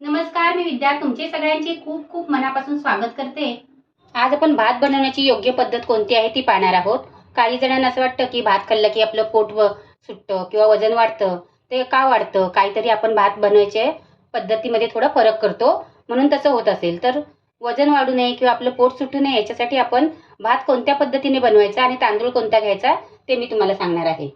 नमस्कार मी विद्या. तुमचे सगळ्यांचे खूप खूप मनापासून स्वागत करते. आज आपण भात बनवण्याची योग्य पद्धत कोणती आहे ती पाहणार आहोत. काही जणांना असं वाटतं की भात खाल्लं की आपलं पोट व सुटतं किंवा वजन वाढतं ते का वाढतं? काहीतरी आपण भात बनवायचे पद्धतीमध्ये थोडा फरक करतो. म्हणून तसं होत असेल तर वजन वाढू नये किंवा आपलं पोट सुटू नये याच्यासाठी आपण भात कोणत्या पद्धतीने बनवायचा आणि तांदूळ कोणता घ्यायचा ते मी तुम्हाला सांगणार आहे.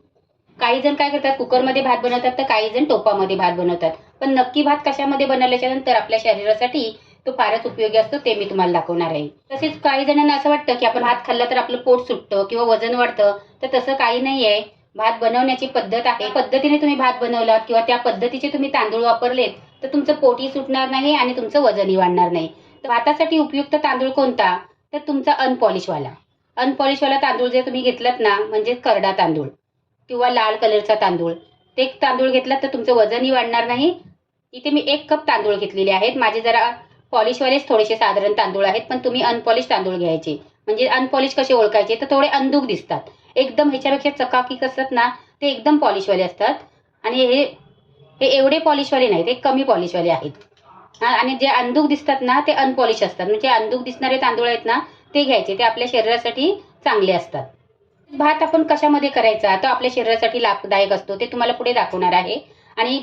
काही जण काय करतात कुकरमध्ये भात बनवतात तर काही जण टोपामध्ये भात बनवतात. पण नक्की भात कशामध्ये बनवल्याच्या नंतर आपल्या शरीरासाठी तो फारच उपयोगी असतो ते मी तुम्हाला दाखवणार आहे. तसेच काही जणांना असं वाटतं की आपण भात खाल्ला तर आपलं पोट सुटतं किंवा वजन वाढतं तर तसं काही नाही आहे भात बनवण्याची पद्धत आहे. पद्धतीने तुम्ही भात बनवलात किंवा त्या पद्धतीचे तुम्ही तांदूळ वापरलेत तर तुमचं पोटही सुटणार नाही आणि तुमचं वजनही वाढणार नाही. तर भातासाठी उपयुक्त तांदूळ कोणता? तर तुमचा अनपॉलिशवाला. अनपॉलिशवाला तांदूळ जर तुम्ही घेतलात ना म्हणजे करडा तांदूळ किंवा लाल कलरचा तांदूळ. ते तांदूळ घेतलात तर तुमचं वजनही वाढणार नाही इथे मी एक कप तांदूळ घेतलेले आहेत. माझे जरा पॉलिशवालेच थोडेसे साधारण तांदूळ आहेत पण तुम्ही अनपॉलिश तांदूळ घ्यायचे. म्हणजे अनपॉलिश कसे ओळखायचे? तर थोडे अंदूक दिसतात. एकदम ह्याच्यापेक्षा चकाकी असतात ना ते एकदम पॉलिशवाले असतात. आणि हे हे एवढे पॉलिशवाले नाहीत ते कमी पॉलिशवाले आहेत. आणि जे अंदूक दिसतात ना ते अनपॉलिश असतात. म्हणजे अंदूक दिसणारे तांदूळ आहेत ना ते घ्यायचे. ते आपल्या शरीरासाठी चांगले असतात. भात आपण कशामध्ये करायचा? तो आपल्या शरीरासाठी लाभदायक असतो ते तुम्हाला पुढे दाखवणार आहे. आणि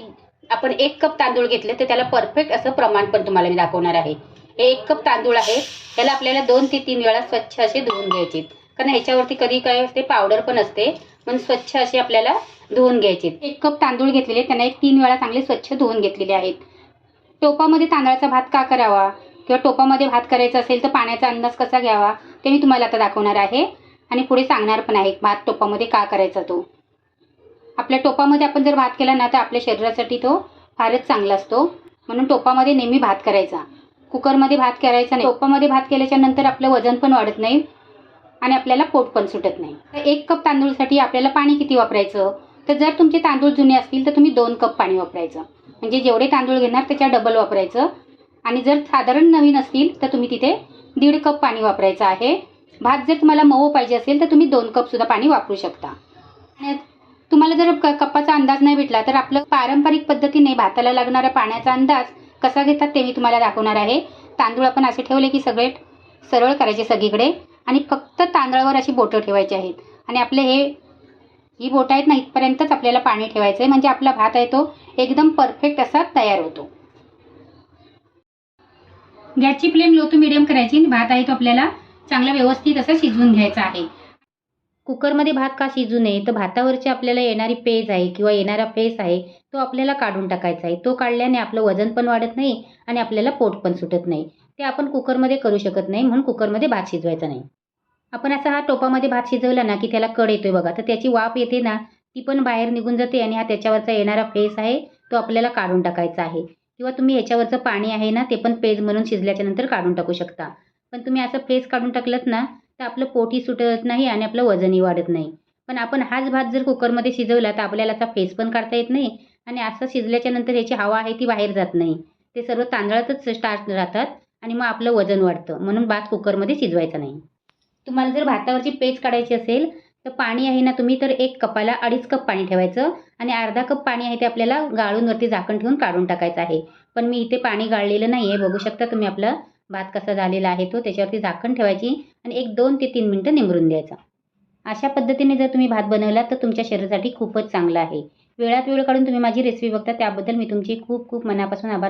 आपण एक कप तांदूळ घेतले तर त्याला परफेक्ट असं प्रमाण पण तुम्हाला मी दाखवणार आहे. हे एक कप तांदूळ आहे त्याला आपल्याला दोन ते तीन वेळा स्वच्छ असे धुवून घ्यायचे. कारण ह्याच्यावरती कधी काय असते पावडर पण असते म्हणून स्वच्छ असे आपल्याला धुवून घ्यायचे. एक कप तांदूळ घेतलेले त्यांना एक तीन वेळा चांगले स्वच्छ धुवून घेतलेले आहेत. टोपामध्ये तांदळाचा भात का करावा? किंवा टोपामध्ये भात करायचा असेल तर पाण्याचा अंदाज कसा घ्यावा? ते मी तुम्हाला आता दाखवणार आहे. आणि पुढे सांगणार पण आहे भात टोपामध्ये का करायचा तो. आपल्या टोपामध्ये आपण जर भात केला ना तर आपल्या शरीरासाठी तो फारच चांगला असतो. म्हणून टोपामध्ये नेहमी भात करायचा. कुकरमध्ये भात करायचा नाही. टोपामध्ये भात केल्याच्यानंतर आपलं वजन पण वाढत नाही आणि आपल्याला पोट पण सुटत नाही. तर एक कप तांदूळसाठी आपल्याला पाणी किती वापरायचं? तर जर तुमचे तांदूळ जुने असतील तर तुम्ही दोन कप पाणी वापरायचं. म्हणजे जेवढे तांदूळ घेणार त्याच्या डबल वापरायचं. आणि जर साधारण नवीन असतील तर तुम्ही तिथे दीड कप पाणी वापरायचं आहे. भात जर तुम्हाला मऊ पाहिजे असेल तर तुम्ही दोन कप सुद्धा पाणी वापरू शकता. तुम्हाला जर क कपाचा अंदाज नाही भेटला तर आपलं पारंपरिक पद्धतीने भाताला लागणारा पाण्याचा अंदाज कसा घेतात ते मी तुम्हाला दाखवणार आहे. तांदूळ आपण असे ठेवले की सगळे सरळ करायचे सगळीकडे आणि फक्त तांदळावर अशी बोटं ठेवायची आहेत. आणि आपले हे ही बोटं आहेत ना इथपर्यंतच आपल्याला पाणी ठेवायचं आहे म्हणजे आपला भात आहे तो एकदम परफेक्ट असा तयार होतो. गॅसची फ्लेम लो टू मिडियम करायची भात आहे तो आपल्याला चांगला व्यवस्थित असा शिजवून घ्यायचा आहे. कुकरमध्ये भात का शिजू नये? तर भातावरची आपल्याला येणारी पेज आहे किंवा येणारा फेस आहे तो आपल्याला काढून टाकायचा आहे. तो काढल्याने आपलं वजन पण वाढत नाही आणि आपल्याला पोट पण सुटत नाही. ते आपण कुकरमध्ये करू शकत नाही म्हणून कुकरमध्ये भात शिजवायचा नाही. आपण असा हा टोपामध्ये भात शिजवला ना की त्याला कड येतोय बघा तर त्याची वाफ येते ना ती पण बाहेर निघून जाते आणि हा त्याच्यावरचा येणारा फेस आहे तो आपल्याला काढून टाकायचा आहे. किंवा तुम्ही याच्यावरचं पाणी आहे ना ते पण पेज म्हणून शिजल्याच्या नंतर काढून टाकू शकता. पण तुम्ही असं फेस काढून टाकलत ना तर आपलं पोटही सुटत नाही आणि आपलं वजनही वाढत नाही. पण आपण हाच भात जर कुकरमध्ये शिजवला तर आपल्याला असा फेस पण काढता येत नाही आणि असं शिजल्याच्या नंतर ह्याची हवा आहे ती बाहेर जात नाही. ते सर्व तांदळातच स्टार्ट राहतात आणि मग आपलं वजन वाढतं. म्हणून भात कुकरमध्ये शिजवायचा नाही. तुम्हाला जर भातावरची पेज काढायची असेल तर पाणी आहे ना तुम्ही तर एक कपाला अडीच कप पाणी ठेवायचं आणि अर्धा कप पाणी आहे ते आपल्याला गाळून वरती झाकण ठेवून काढून टाकायचं आहे. पण मी इथे पाणी गाळलेलं नाही आहे बघू शकता तुम्ही आपलं भात कसा झालेला आहे तो त्याच्यावरती झाकण ठेवायची आणि एक दोन ते तीन मिनटं निमरून द्यायचा. अशा पद्धतीने जर तुम्ही भात बनवला तर तुमच्या शरीरासाठी खूपच चांगला आहे. वेळात वेळ काढून तुम्ही माझी रेसिपी बघता त्याबद्दल मी तुमची खूप खूप मनापासून आभार